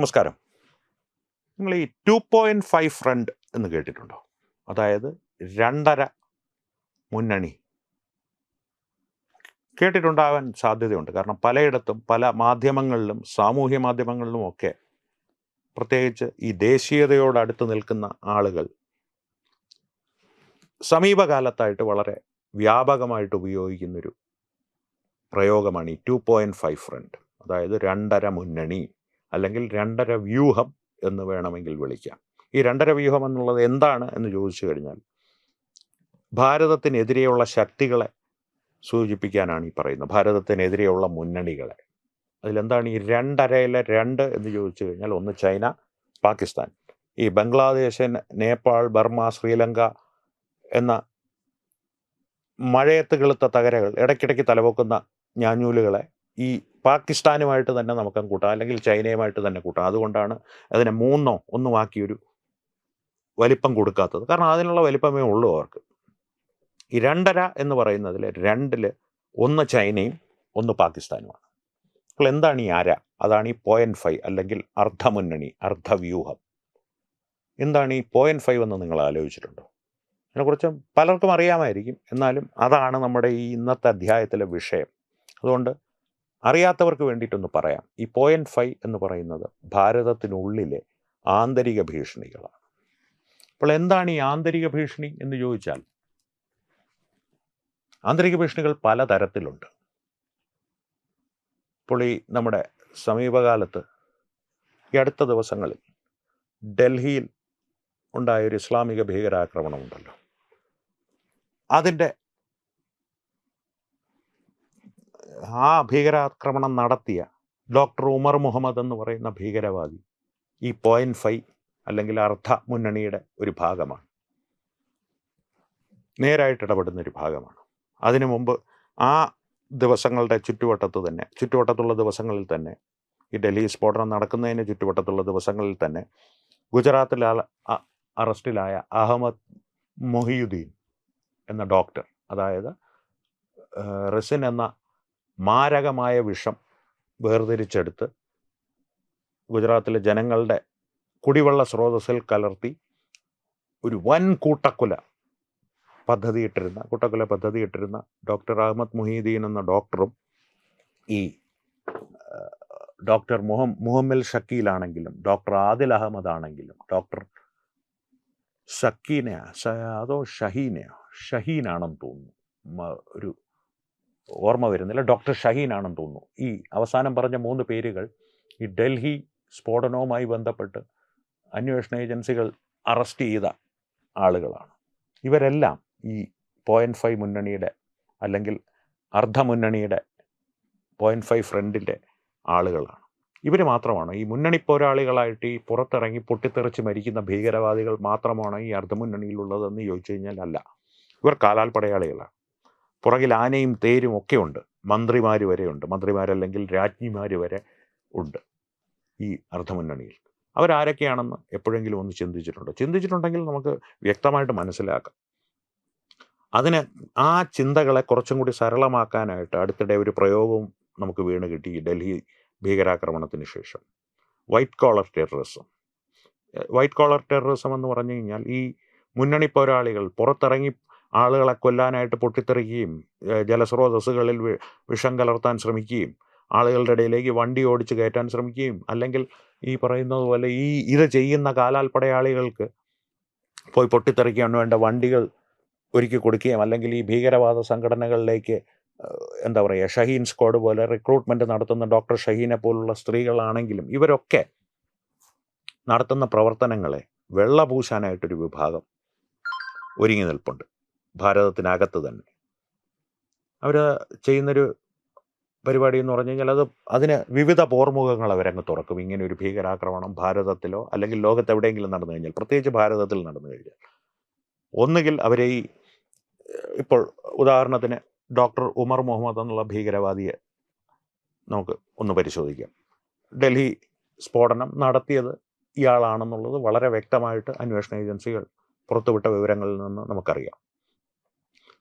നമസ്കാരം. നിങ്ങൾ ഈ ടു പോയിന്റ് ഫൈവ് ഫ്രണ്ട് എന്ന് കേട്ടിട്ടുണ്ടോ? അതായത് രണ്ടര മുന്നണി. കേട്ടിട്ടുണ്ടാവാൻ സാധ്യതയുണ്ട്. കാരണം പലയിടത്തും പല മാധ്യമങ്ങളിലും സാമൂഹ്യ മാധ്യമങ്ങളിലും ഒക്കെ പ്രത്യേകിച്ച് ഈ ദേശീയതയോട് അടുത്ത് നിൽക്കുന്ന ആളുകൾ സമീപകാലത്തായിട്ട് വളരെ വ്യാപകമായിട്ട് ഉപയോഗിക്കുന്നൊരു പ്രയോഗമാണ് ഈ ടു പോയിന്റ് ഫൈവ് ഫ്രണ്ട് അതായത് രണ്ടര മുന്നണി. അല്ലെങ്കിൽ രണ്ടര വ്യൂഹം എന്ന് വേണമെങ്കിൽ വിളിക്കാം. ഈ രണ്ടര വ്യൂഹം എന്നുള്ളത് എന്താണ് എന്ന് ചോദിച്ചു കഴിഞ്ഞാൽ ഭാരതത്തിനെതിരെയുള്ള ശക്തികളെ സൂചിപ്പിക്കാനാണ് ഈ പറയുന്നത്. ഭാരതത്തിനെതിരെയുള്ള മുന്നണികളെ. അതിലെന്താണ് ഈ രണ്ടരയിലെ രണ്ട് എന്ന് ചോദിച്ചു കഴിഞ്ഞാൽ ഒന്ന് ചൈന പാകിസ്ഥാൻ. ഈ ബംഗ്ലാദേശ് നേപ്പാൾ ബർമ്മ ശ്രീലങ്ക എന്ന മഴയത്ത് കിളുത്ത തകരകൾ ഇടയ്ക്കിടയ്ക്ക് തലപൊക്കുന്ന ഞാഞ്ഞൂലുകളെ ഈ പാകിസ്ഥാനുമായിട്ട് തന്നെ നമുക്ക് കൂട്ടാം. അല്ലെങ്കിൽ ചൈനയുമായിട്ട് തന്നെ കൂട്ടാം. അതുകൊണ്ടാണ് അതിനെ മൂന്നോ ഒന്നും ആക്കിയൊരു വലിപ്പം കൊടുക്കാത്തത്. കാരണം അതിനുള്ള വലിപ്പമേ ഉള്ളൂ അവർക്ക്. ഈ രണ്ടര എന്ന് പറയുന്നതിൽ രണ്ടിൽ ഒന്ന് ചൈനയും ഒന്ന് പാകിസ്ഥാനുമാണ്. അപ്പോൾ എന്താണ് ഈ അര? അതാണ് ഈ പോയിന്റ് ഫൈവ് അല്ലെങ്കിൽ അർദ്ധമുന്നണി അർദ്ധവ്യൂഹം എന്താണ് ഈ പോയിന്റ് ഫൈവ് എന്ന് നിങ്ങൾ ആലോചിച്ചിട്ടുണ്ടോ? അതിനെക്കുറിച്ച് പലർക്കും അറിയാമായിരിക്കും. എന്നാലും അതാണ് നമ്മുടെ ഈ ഇന്നത്തെ അധ്യായത്തിലെ വിഷയം. അതുകൊണ്ട് അറിയാത്തവർക്ക് വേണ്ടിയിട്ടൊന്ന് പറയാം. ഈ പോയിന്റ് ഫൈവ് എന്ന് പറയുന്നത് ഭാരതത്തിനുള്ളിലെ ആന്തരിക ഭീഷണികളാണ്. അപ്പോൾ എന്താണ് ഈ ആന്തരിക ഭീഷണി എന്ന് ചോദിച്ചാൽ ആന്തരിക ഭീഷണികൾ പലതരത്തിലുണ്ട്. ഇപ്പോൾ ഈ നമ്മുടെ സമീപകാലത്ത് ഈ അടുത്ത ദിവസങ്ങളിൽ ഡൽഹിയിൽ ഉണ്ടായ ഒരു ഇസ്ലാമിക ഭീകരാക്രമണമുണ്ടല്ലോ അതിന്റെ ആ ഭീകരാക്രമണം നടത്തിയ ഡോക്ടർ ഉമർ മുഹമ്മദ് എന്ന് പറയുന്ന ഭീകരവാദി ഈ പോയിന്റ് ഫൈവ് അല്ലെങ്കിൽ അർദ്ധ മുന്നണിയുടെ ഒരു ഭാഗമാണ്. നേരായിട്ട് ഇടപെടുന്ന ഒരു ഭാഗമാണ്. അതിനു മുമ്പ് ആ ദിവസങ്ങളുടെ ചുറ്റുവട്ടത്ത് തന്നെ ചുറ്റുവട്ടത്തുള്ള ദിവസങ്ങളിൽ തന്നെ ഈ ഡൽഹി സ്ഫോടനം നടക്കുന്നതിന് ചുറ്റുവട്ടത്തുള്ള ദിവസങ്ങളിൽ തന്നെ ഗുജറാത്തിൽ അറസ്റ്റിലായ അഹമ്മദ് മൊഹിയുദ്ദീൻ എന്ന ഡോക്ടർ അതായത് റസിൻ എന്ന മാരകമായ വിഷം വേർതിരിച്ചെടുത്ത് ഗുജറാത്തിലെ ജനങ്ങളുടെ കുടിവെള്ള സ്രോതസ്സിൽ കലർത്തി ഒരു വൻ കൂട്ടക്കുല പദ്ധതി ഇട്ടിരുന്ന കൂട്ടക്കുല പദ്ധതി ഇട്ടിരുന്ന ഡോക്ടർ അഹമ്മദ് മുഹീദ്ദീൻ എന്ന ഡോക്ടറും ഈ ഡോക്ടർ മുഹം മുഹമ്മൽ ഷക്കീലാണെങ്കിലും ഡോക്ടർ ആദിൽ അഹമ്മദ് ആണെങ്കിലും ഡോക്ടർ ഷക്കീനയാ അതോ ഷഹീനയോ? ഷഹീനാണെന്ന് തോന്നുന്നു. ഒരു ഓർമ്മ വരുന്നില്ല. ഡോക്ടർ ഷഹീൻ ആണെന്ന് തോന്നുന്നു. ഈ അവസാനം പറഞ്ഞ മൂന്ന് പേരുകൾ ഈ ഡൽഹി സ്ഫോടനവുമായി ബന്ധപ്പെട്ട് അന്വേഷണ ഏജൻസികൾ അറസ്റ്റ് ചെയ്ത ആളുകളാണ്. ഇവരെല്ലാം ഈ പോയിന്റ് ഫൈവ് മുന്നണിയുടെ അല്ലെങ്കിൽ അർദ്ധമുന്നണിയുടെ പോയിന്റ് ഫൈവ് ഫ്രണ്ടിന്റെ ആളുകളാണ്. ഇവർ മാത്രമാണ്. ഈ മുന്നണി പോരാളികളായിട്ട് ഈ പുറത്തിറങ്ങി പൊട്ടിത്തെറിച്ച് മരിക്കുന്ന ഭീകരവാദികൾ മാത്രമാണ് ഈ അർദ്ധമുന്നണിയിലുള്ളതെന്ന് ചോദിച്ചു കഴിഞ്ഞാൽ അല്ല. ഇവർ കാലാൽ പടയാളികളാണ് പുറകിൽ ആനയും തേരും ഒക്കെ ഉണ്ട്. മന്ത്രിമാർ വരെ ഉണ്ട്. മന്ത്രിമാരല്ലെങ്കിൽ രാജ്ഞിമാർ വരെ ഉണ്ട് ഈ അർദ്ധമുന്നണിയിൽ. അവരാരൊക്കെയാണെന്ന് എപ്പോഴെങ്കിലും ഒന്ന് ചിന്തിച്ചിട്ടുണ്ടോ? ചിന്തിച്ചിട്ടുണ്ടെങ്കിൽ നമുക്ക് വ്യക്തമായിട്ട് മനസ്സിലാക്കാം. അതിന് ആ ചിന്തകളെ കുറച്ചും കൂടി സരളമാക്കാനായിട്ട് അടുത്തിടെ ഒരു പ്രയോഗവും നമുക്ക് വീണ് കിട്ടി ഡൽഹി ഭീകരാക്രമണത്തിന് ശേഷം. White collar terrorism white collar terrorism എന്ന് പറഞ്ഞു കഴിഞ്ഞാൽ ഈ മുന്നണി പോരാളികൾ പുറത്തിറങ്ങി ആളുകളെ കൊല്ലാനായിട്ട് പൊട്ടിത്തെറിക്കുകയും ജലസ്രോതസ്സുകളിൽ വിഷം കലർത്താൻ ശ്രമിക്കുകയും ആളുകളുടെ ഇടയിലേക്ക് വണ്ടി ഓടിച്ച് കയറ്റാൻ ശ്രമിക്കുകയും അല്ലെങ്കിൽ ഈ പറയുന്നത് പോലെ ഈ ഇത് ചെയ്യുന്ന കാലാൽ പടയാളികൾക്ക് പോയി പൊട്ടിത്തെറിക്കാൻ വേണ്ട വണ്ടികൾ ഒരുക്കി കൊടുക്കുകയും അല്ലെങ്കിൽ ഈ ഭീകരവാദ സംഘടനകളിലേക്ക് എന്താ പറയുക ഷഹീൻ സ്ക്വാഡ് പോലെ റിക്രൂട്ട്മെന്റ് നടത്തുന്ന ഡോക്ടർ ഷഹീനെ പോലുള്ള സ്ത്രീകളാണെങ്കിലും ഇവരൊക്കെ നടത്തുന്ന പ്രവർത്തനങ്ങളെ വെള്ളപൂശാനായിട്ടൊരു വിഭാഗം ഒരുങ്ങി നിൽപ്പുണ്ട്. ഭാരതത്തിനകത്ത് തന്നെ. അവർ ചെയ്യുന്നൊരു പരിപാടി എന്ന് പറഞ്ഞു കഴിഞ്ഞാൽ അത് അതിന് വിവിധ പോർമുഖങ്ങൾ അവരങ്ങ് തുറക്കും. ഇങ്ങനെ ഒരു ഭീകരാക്രമണം ഭാരതത്തിലോ അല്ലെങ്കിൽ ലോകത്ത് എവിടെയെങ്കിലും നടന്നു കഴിഞ്ഞാൽ പ്രത്യേകിച്ച് ഭാരതത്തിൽ നടന്നു കഴിഞ്ഞാൽ. ഒന്നുകിൽ അവരെ ഈ ഇപ്പോൾ ഉദാഹരണത്തിന് ഡോക്ടർ ഉമർ മുഹമ്മദ് എന്നുള്ള ഭീകരവാദിയെ നമുക്ക് ഒന്ന് പരിശോധിക്കാം. ഡൽഹി സ്ഫോടനം നടത്തിയത് ഇയാളാണെന്നുള്ളത് വളരെ വ്യക്തമായിട്ട് അന്വേഷണ ഏജൻസികൾ പുറത്തുവിട്ട വിവരങ്ങളിൽ നിന്ന് നമുക്കറിയാം.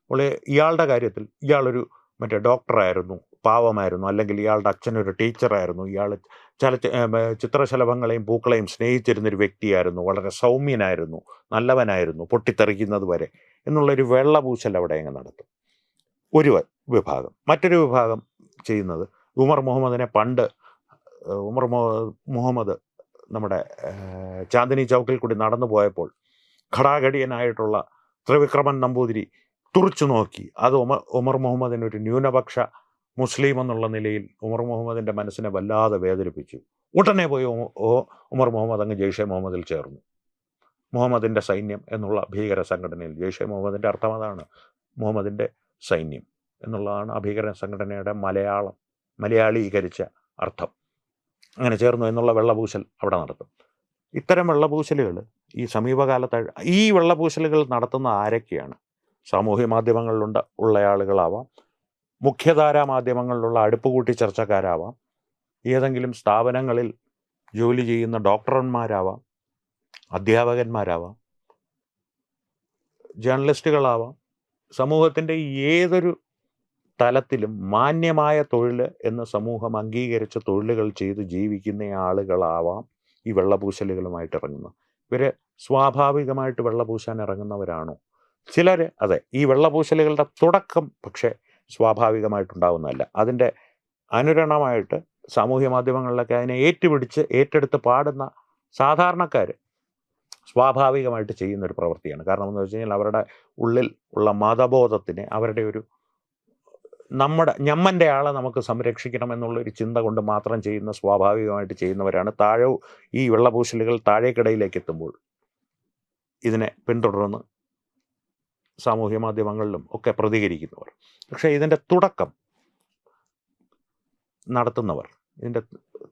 അപ്പോൾ ഇയാളുടെ കാര്യത്തിൽ ഇയാളൊരു മറ്റേ ഡോക്ടറായിരുന്നു പാവമായിരുന്നു അല്ലെങ്കിൽ ഇയാളുടെ അച്ഛനൊരു ടീച്ചറായിരുന്നു ഇയാൾ ചല ചിത്രശലഭങ്ങളെയും പൂക്കളെയും സ്നേഹിച്ചിരുന്നൊരു വ്യക്തിയായിരുന്നു വളരെ സൗമ്യനായിരുന്നു നല്ലവനായിരുന്നു പൊട്ടിത്തെറിക്കുന്നത് വരെ എന്നുള്ളൊരു വെള്ളപൂശൽ അവിടെ അങ്ങ് നടത്തും. ഒരു വിഭാഗം. മറ്റൊരു വിഭാഗം ചെയ്യുന്നത് ഉമർ മുഹമ്മദിനെ പണ്ട് ഉമർ മുഹമ്മദ് നമ്മുടെ ചാന്ദിനി ചൗക്കിൽ കൂടി നടന്നു പോയപ്പോൾ ഘടാഘടിയനായിട്ടുള്ള ത്രിവിക്രമൻ നമ്പൂതിരി തുറച്ചു നോക്കി. അത് ഉമർ ഉമർ മുഹമ്മദിന് ഒരു ന്യൂനപക്ഷ മുസ്ലിം എന്നുള്ള നിലയിൽ ഉമർ മുഹമ്മദിന്റെ മനസ്സിനെ വല്ലാതെ വേദനിപ്പിച്ചു. ഉടനെ പോയി ഉമർ മുഹമ്മദ് അങ്ങ് ജെയ്ഷെ മുഹമ്മദിൽ ചേർന്നു. മുഹമ്മദിന്റെ സൈന്യം എന്നുള്ള ഭീകര സംഘടനയിൽ ജെയ്ഷെ മുഹമ്മദിന്റെ അർത്ഥം അതാണ് മുഹമ്മദിന്റെ സൈന്യം എന്നുള്ളതാണ് ആ ഭീകര സംഘടനയുടെ മലയാളം മലയാളീകരിച്ച അർത്ഥം. അങ്ങനെ ചേർന്നു എന്നുള്ള വെള്ളപൂശൽ അവിടെ നടത്തും. ഇത്തരം വെള്ളപൂശലുകൾ ഈ സമീപകാലത്ത് ഈ വെള്ളപൂശലുകൾ നടത്തുന്ന ആരൊക്കെയാണ്? സാമൂഹ്യ മാധ്യമങ്ങളിലുണ്ട് ഉള്ള ആളുകളാവാം. മുഖ്യധാരാ മാധ്യമങ്ങളിലുള്ള അടുപ്പുകൂട്ടി ചർച്ചക്കാരാവാം. ഏതെങ്കിലും സ്ഥാപനങ്ങളിൽ ജോലി ചെയ്യുന്ന ഡോക്ടർമാരാവാം അധ്യാപകന്മാരാവാം ജേർണലിസ്റ്റുകളാവാം. സമൂഹത്തിന്റെ ഏതൊരു തലത്തിലും മാന്യമായ തൊഴിൽ എന്ന് സമൂഹം അംഗീകരിച്ച തൊഴിലുകൾ ചെയ്ത് ജീവിക്കുന്ന ആളുകളാവാം ഈ വെള്ളപൂശലുകളുമായിട്ട് ഇറങ്ങുന്നത്. ഇവർ സ്വാഭാവികമായിട്ട് വെള്ളപൂശാൻ ഇറങ്ങുന്നവരാണോ? ചിലർ അതെ ഈ വെള്ളപൂശലുകളുടെ തുടക്കം പക്ഷേ സ്വാഭാവികമായിട്ടുണ്ടാവുന്നതല്ല. അതിന്റെ അനുരണമായിട്ട് സാമൂഹ്യ മാധ്യമങ്ങളിലൊക്കെ അതിനെ ഏറ്റുപിടിച്ച് ഏറ്റെടുത്ത് പാടുന്ന സാധാരണക്കാർ സ്വാഭാവികമായിട്ട് ചെയ്യുന്നൊരു പ്രവൃത്തിയാണ്. കാരണം എന്ന് വെച്ച് കഴിഞ്ഞാൽ അവരുടെ ഉള്ളിൽ ഉള്ള മതബോധത്തിന് അവരുടെ ഒരു നമ്മുടെ ഞമ്മന്റെ ആളെ നമുക്ക് സംരക്ഷിക്കണം എന്നുള്ളൊരു ചിന്ത കൊണ്ട് മാത്രം ചെയ്യുന്ന സ്വാഭാവികമായിട്ട് ചെയ്യുന്നവരാണ്. താഴെ ഈ വെള്ളപൂശലുകൾ താഴേക്കിടയിലേക്ക് എത്തുമ്പോൾ ഇതിനെ പിന്തുടർന്ന് സാമൂഹ്യ മാധ്യമങ്ങളിലും ഒക്കെ പ്രതികരിക്കുന്നവർ. പക്ഷേ ഇതിന്റെ തുടക്കം നടത്തുന്നവർ ഇതിന്റെ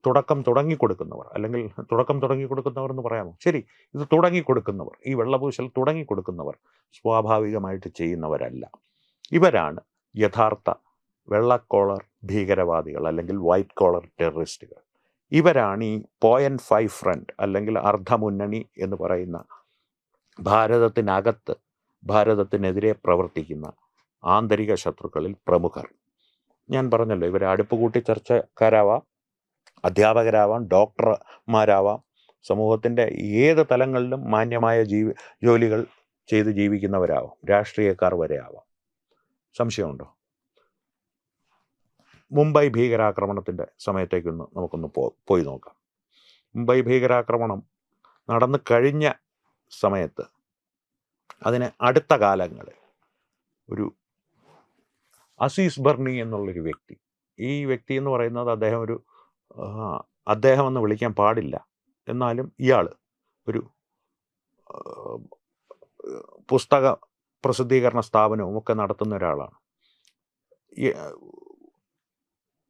തുടക്കം തുടങ്ങിക്കൊടുക്കുന്നവർ അല്ലെങ്കിൽ തുടക്കം തുടങ്ങിക്കൊടുക്കുന്നവർ എന്ന് പറയാമോ? ശരി ഇത് തുടങ്ങിക്കൊടുക്കുന്നവർ ഈ വെള്ളപൂശൽ തുടങ്ങിക്കൊടുക്കുന്നവർ സ്വാഭാവികമായിട്ട് ചെയ്യുന്നവരല്ല. ഇവരാണ് യഥാർത്ഥ വെള്ളക്കോളർ ഭീകരവാദികൾ അല്ലെങ്കിൽ വൈറ്റ് കോളർ ടെററിസ്റ്റുകൾ. ഇവരാണ് ഈ പോയിന്റ് ഫൈവ് ഫ്രണ്ട് അല്ലെങ്കിൽ അർദ്ധമുന്നണി എന്ന് പറയുന്ന ഭാരതത്തിനകത്ത് ഭാരതത്തിനെതിരെ പ്രവർത്തിക്കുന്ന ആന്തരിക ശത്രുക്കളിൽ പ്രമുഖർ. ഞാൻ പറഞ്ഞല്ലോ ഇവർ അടുപ്പ് കൂട്ടി ചർച്ചക്കാരാവാം അധ്യാപകരാവാം ഡോക്ടർമാരാവാം. സമൂഹത്തിന്റെ ഏത് തലങ്ങളിലും മാന്യമായ ജീവി ജോലികൾ ചെയ്ത് ജീവിക്കുന്നവരാവാം രാഷ്ട്രീയക്കാർ വരെ ആവാം സംശയമുണ്ടോ? മുംബൈ ഭീകരാക്രമണത്തിന്റെ സമയത്തേക്കൊന്ന് നമുക്കൊന്ന് പോ പോയി നോക്കാം. മുംബൈ ഭീകരാക്രമണം നടന്നു കഴിഞ്ഞ സമയത്ത് അതിന് അടുത്ത കാലങ്ങളിൽ ഒരു അസീസ് ബർണി എന്നുള്ളൊരു വ്യക്തി. ഈ വ്യക്തി എന്ന് പറയുന്നത് അദ്ദേഹം ഒരു അദ്ദേഹം എന്ന് വിളിക്കാൻ പാടില്ല. എന്നാലും ഇയാൾ ഒരു പുസ്തക പ്രസിദ്ധീകരണ സ്ഥാപനവും ഒക്കെ നടത്തുന്ന ഒരാളാണ്.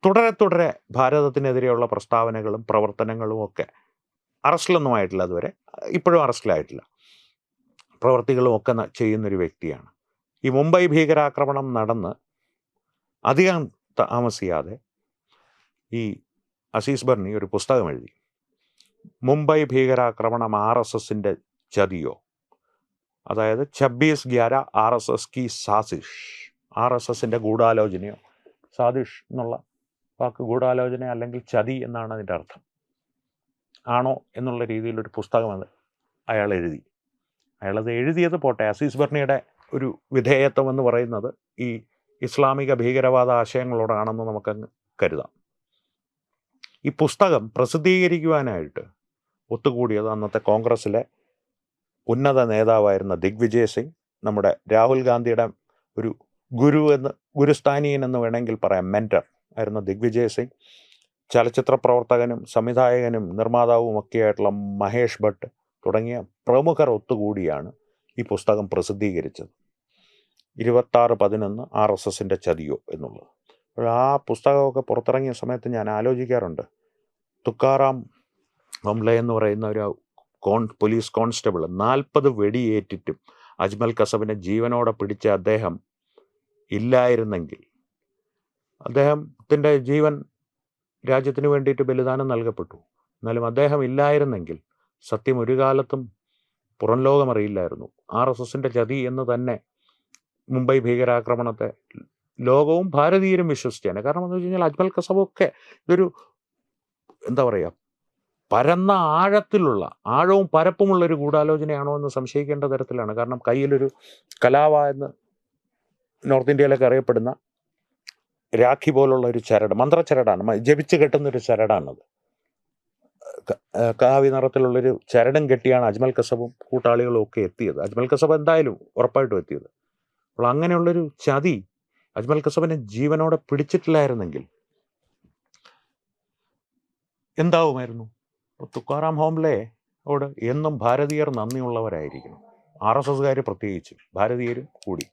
തുടരെ തുടരെ ഭാരതത്തിനെതിരെയുള്ള പ്രസ്താവനകളും പ്രവർത്തനങ്ങളും ഒക്കെ അറസ്റ്റിലൊന്നും ആയിട്ടില്ല അതുവരെ. ഇപ്പോഴും അറസ്റ്റിലായിട്ടില്ല. പ്രവർത്തികളും ഒക്കെ ചെയ്യുന്നൊരു വ്യക്തിയാണ്. ഈ മുംബൈ ഭീകരാക്രമണം നടന്ന് അധികം താമസിയാതെ ഈ അസീസ് ബർണി ഒരു പുസ്തകം എഴുതി. മുംബൈ ഭീകരാക്രമണം ആർ എസ് എസിന്റെ ചതിയോ? അതായത് ഛബ്ബീസ് ഗ്യാര ആർ എസ് എസ് കി സാസിഷ്. ആർ എസ് എസിന്റെ ഗൂഢാലോചനയോ? സാദിഷ് എന്നുള്ള വാക്ക് ഗൂഢാലോചന അല്ലെങ്കിൽ ചതി എന്നാണ് അതിന്റെ അർത്ഥം. ആണോ എന്നുള്ള രീതിയിലൊരു പുസ്തകം അത് അയാൾ എഴുതി. അയാളത് എഴുതിയത് പോട്ടെ അസീസ് ബർണിയുടെ ഒരു വിധേയത്വം എന്ന് പറയുന്നത് ഈ ഇസ്ലാമിക ഭീകരവാദ ആശയങ്ങളോടാണെന്ന് നമുക്ക് കരുതാം. ഈ പുസ്തകം പ്രസിദ്ധീകരിക്കുവാനായിട്ട് ഒത്തുകൂടിയത് അന്നത്തെ കോൺഗ്രസ്സിലെ ഉന്നത നേതാവായിരുന്ന ദിഗ്വിജയ് സിംഗ് നമ്മുടെ രാഹുൽ ഗാന്ധിയുടെ ഒരു ഗുരു എന്ന് ഗുരുസ്ഥാനീയൻ എന്ന് വേണമെങ്കിൽ പറയാം മെന്റർ ആയിരുന്ന ദിഗ്വിജയ് സിംഗ് ചലച്ചിത്ര പ്രവർത്തകനും സംവിധായകനും നിർമ്മാതാവും ഒക്കെയായിട്ടുള്ള മഹേഷ് ഭട്ട് തുടങ്ങിയ പ്രമുഖർ ഒത്തുകൂടിയാണ് ഈ പുസ്തകം പ്രസിദ്ധീകരിച്ചത്. ഇരുപത്താറ് പതിനൊന്ന് ആർ എസ് എസിന്റെ ചതിയോ എന്നുള്ളത്. ആ പുസ്തകമൊക്കെ പുറത്തിറങ്ങിയ സമയത്ത് ഞാൻ ആലോചിക്കാറുണ്ട്. തുക്കാറാം ഒംലെ എന്ന് പറയുന്ന ഒരു കോൺ പോലീസ് കോൺസ്റ്റബിൾ നാൽപ്പത് വെടിയേറ്റിട്ടും അജ്മൽ കസബിനെ ജീവനോടെ പിടിച്ച അദ്ദേഹം ഇല്ലായിരുന്നെങ്കിൽ അദ്ദേഹത്തിന്റെ ജീവൻ രാജ്യത്തിന് വേണ്ടിയിട്ട് ബലിദാനം നൽകപ്പെട്ടു. എന്നാലും അദ്ദേഹം ഇല്ലായിരുന്നെങ്കിൽ സത്യം ഒരു കാലത്തും പുറം ലോകം അറിയില്ലായിരുന്നു. ആർ എസ് എസിന്റെ ചതി എന്ന് തന്നെ മുംബൈ ഭീകരാക്രമണത്തെ ലോകവും ഭാരതീയരും വിശ്വസിച്ചേനെ. കാരണം എന്ന് വെച്ച് കഴിഞ്ഞാൽ അജ്മൽ ഒക്കെ ഇതൊരു എന്താ പറയുക പരന്ന ആഴത്തിലുള്ള ആഴവും പരപ്പുമുള്ള ഒരു ഗൂഢാലോചനയാണോ എന്ന് സംശയിക്കേണ്ട തരത്തിലാണ്. കാരണം കയ്യിലൊരു കലാവ എന്ന് നോർത്ത് ഇന്ത്യയിലൊക്കെ അറിയപ്പെടുന്ന രാഖി പോലുള്ള ഒരു ചരട് മന്ത്രചരടാണ് ജപിച്ച് കെട്ടുന്ന ഒരു ചരടാണത്. ക- ആ, കാവി നിറത്തിലുള്ളൊരു ചരടം കെട്ടിയാണ് അജ്മൽ കസബും കൂട്ടാളികളും ഒക്കെ എത്തിയത്. അജ്മൽ കസബ് എന്തായാലും ഉറപ്പായിട്ടും എത്തിയത്. അപ്പോൾ അങ്ങനെയുള്ളൊരു ചതി അജ്മൽ കസബിനെ ജീവനോടെ പിടിച്ചിട്ടില്ലായിരുന്നെങ്കിൽ എന്താവുമായിരുന്നു? തുക്കാറാം ഹോംലെ അവിടെ എന്നും ഭാരതീയർ നന്ദിയുള്ളവരായിരിക്കണം. ആർ എസ് എസ്കാർ പ്രത്യേകിച്ച് ഭാരതീയരും കൂടി.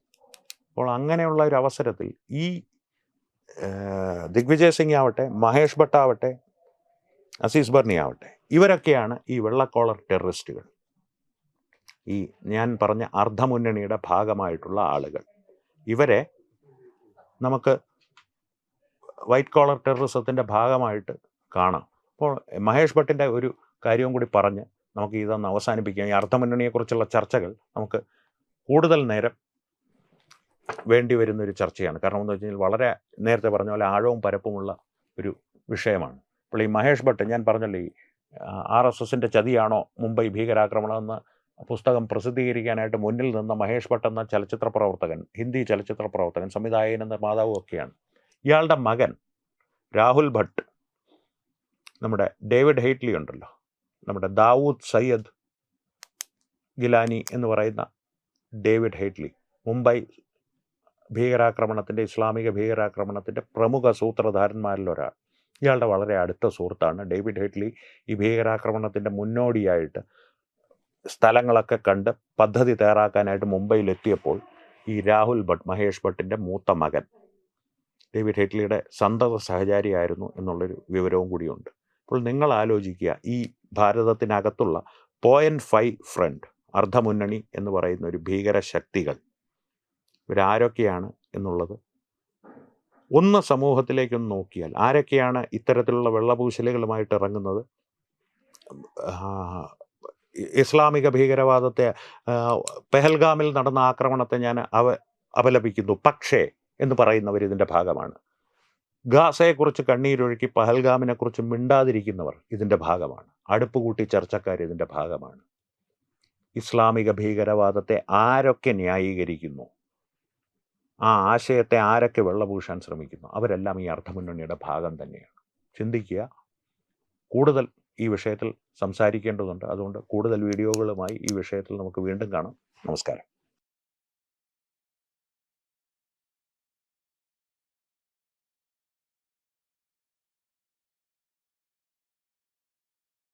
അപ്പോൾ അങ്ങനെയുള്ള ഒരു അവസരത്തിൽ ഈ ദിഗ്വിജയ് സിംഗ് ആവട്ടെ മഹേഷ് ഭട്ട് ആവട്ടെ അസീസ് ബർണി ആവട്ടെ. ഇവരൊക്കെയാണ് ഈ വെള്ളക്കോളർ ടെററിസ്റ്റുകൾ. ഈ ഞാൻ പറഞ്ഞ അർദ്ധമുന്നണിയുടെ ഭാഗമായിട്ടുള്ള ആളുകൾ. ഇവരെ നമുക്ക് വൈറ്റ് കോളർ ടെററിസത്തിന്റെ ഭാഗമായിട്ട് കാണാം. അപ്പോൾ മഹേഷ് ഭട്ടിന്റെ ഒരു കാര്യവും കൂടി പറഞ്ഞ് നമുക്ക് ഇതൊന്ന് അവസാനിപ്പിക്കാം. ഈ അർദ്ധമുന്നണിയെക്കുറിച്ചുള്ള ചർച്ചകൾ നമുക്ക് കൂടുതൽ നേരം വേണ്ടി വരുന്ന ഒരു ചർച്ചയാണ്. കാരണം എന്താ വെച്ച് കഴിഞ്ഞാൽ വളരെ നേരത്തെ പറഞ്ഞ പോലെ ആഴവും പരപ്പുമുള്ള ഒരു വിഷയമാണ്. അപ്പോൾ ഈ മഹേഷ് ഭട്ട് ഞാൻ പറഞ്ഞല്ലോ ഈ ആർ എസ് എസിന്റെ ചതിയാണോ മുംബൈ ഭീകരാക്രമണം എന്ന പുസ്തകം പ്രസിദ്ധീകരിക്കാനായിട്ട് മുന്നിൽ നിന്ന മഹേഷ് ഭട്ട് എന്ന ചലച്ചിത്ര പ്രവർത്തകൻ ഹിന്ദി ചലച്ചിത്ര പ്രവർത്തകൻ സംവിധായകൻ നിർമ്മാതാവും ഒക്കെയാണ്. ഇയാളുടെ മകൻ രാഹുൽ ഭട്ട് നമ്മുടെ ഡേവിഡ് ഹെയ്റ്റ്ലി ഉണ്ടല്ലോ നമ്മുടെ ദാവൂദ് സയ്യദ് ഗിലാനി എന്ന് പറയുന്ന ഡേവിഡ് ഹെയ്റ്റ്ലി മുംബൈ ഭീകരാക്രമണത്തിന്റെ ഇസ്ലാമിക ഭീകരാക്രമണത്തിന്റെ പ്രമുഖ സൂത്രധാരന്മാരിൽ ഒരാൾ ഇയാളുടെ വളരെ അടുത്ത സുഹൃത്താണ്. ഡേവിഡ് ഹെഡ്ലി ഈ ഭീകരാക്രമണത്തിന്റെ മുന്നോടിയായിട്ട് സ്ഥലങ്ങളൊക്കെ കണ്ട് പദ്ധതി തയ്യാറാക്കാനായിട്ട് മുംബൈയിലെത്തിയപ്പോൾ ഈ രാഹുൽ ഭട്ട് മഹേഷ് ഭട്ടിന്റെ മൂത്ത മകൻ ഡേവിഡ് ഹെഡ്ലിയുടെ സന്തത സഹചാരിയായിരുന്നു എന്നുള്ളൊരു വിവരവും കൂടിയുണ്ട്. അപ്പോൾ നിങ്ങൾ ആലോചിക്കുക ഈ ഭാരതത്തിനകത്തുള്ള പോയിന്റ് ഫൈവ് ഫ്രണ്ട് അർദ്ധമുന്നണി എന്ന് പറയുന്ന ഒരു ഭീകര ശക്തികൾ ഇവരാരൊക്കെയാണ് എന്നുള്ളത് ഒന്ന് സമൂഹത്തിലേക്കൊന്ന് നോക്കിയാൽ ആരൊക്കെയാണ് ഇത്തരത്തിലുള്ള വെള്ളപൂശലുകളുമായിട്ട് ഇറങ്ങുന്നത്? ഇസ്ലാമിക ഭീകരവാദത്തെ പെഹൽഗാമിൽ നടന്ന ആക്രമണത്തെ ഞാൻ അവ അപലപിക്കുന്നു. പക്ഷേ എന്ന് പറയുന്നവർ ഇതിന്റെ ഭാഗമാണ്. ഗാസയെക്കുറിച്ച് കണ്ണീരൊഴുക്കി പഹൽഗാമിനെക്കുറിച്ച് മിണ്ടാതിരിക്കുന്നവർ ഇതിന്റെ ഭാഗമാണ്. അടുപ്പ് കൂട്ടി ചർച്ചക്കാർ ഇതിന്റെ ഭാഗമാണ്. ഇസ്ലാമിക ഭീകരവാദത്തെ ആരൊക്കെ ന്യായീകരിക്കുന്നു? ആ ആശയത്തെ ആരൊക്കെ വെള്ളപൂശാൻ ശ്രമിക്കുന്നു? അവരെല്ലാം ഈ അർത്ഥമുന്നണിയുടെ ഭാഗം തന്നെയാണ്. ചിന്തിക്കുക. കൂടുതൽ ഈ വിഷയത്തിൽ സംസാരിക്കേണ്ടതുണ്ട്. അതുകൊണ്ട് കൂടുതൽ വീഡിയോകളുമായി ഈ വിഷയത്തിൽ നമുക്ക് വീണ്ടും കാണാം. നമസ്കാരം.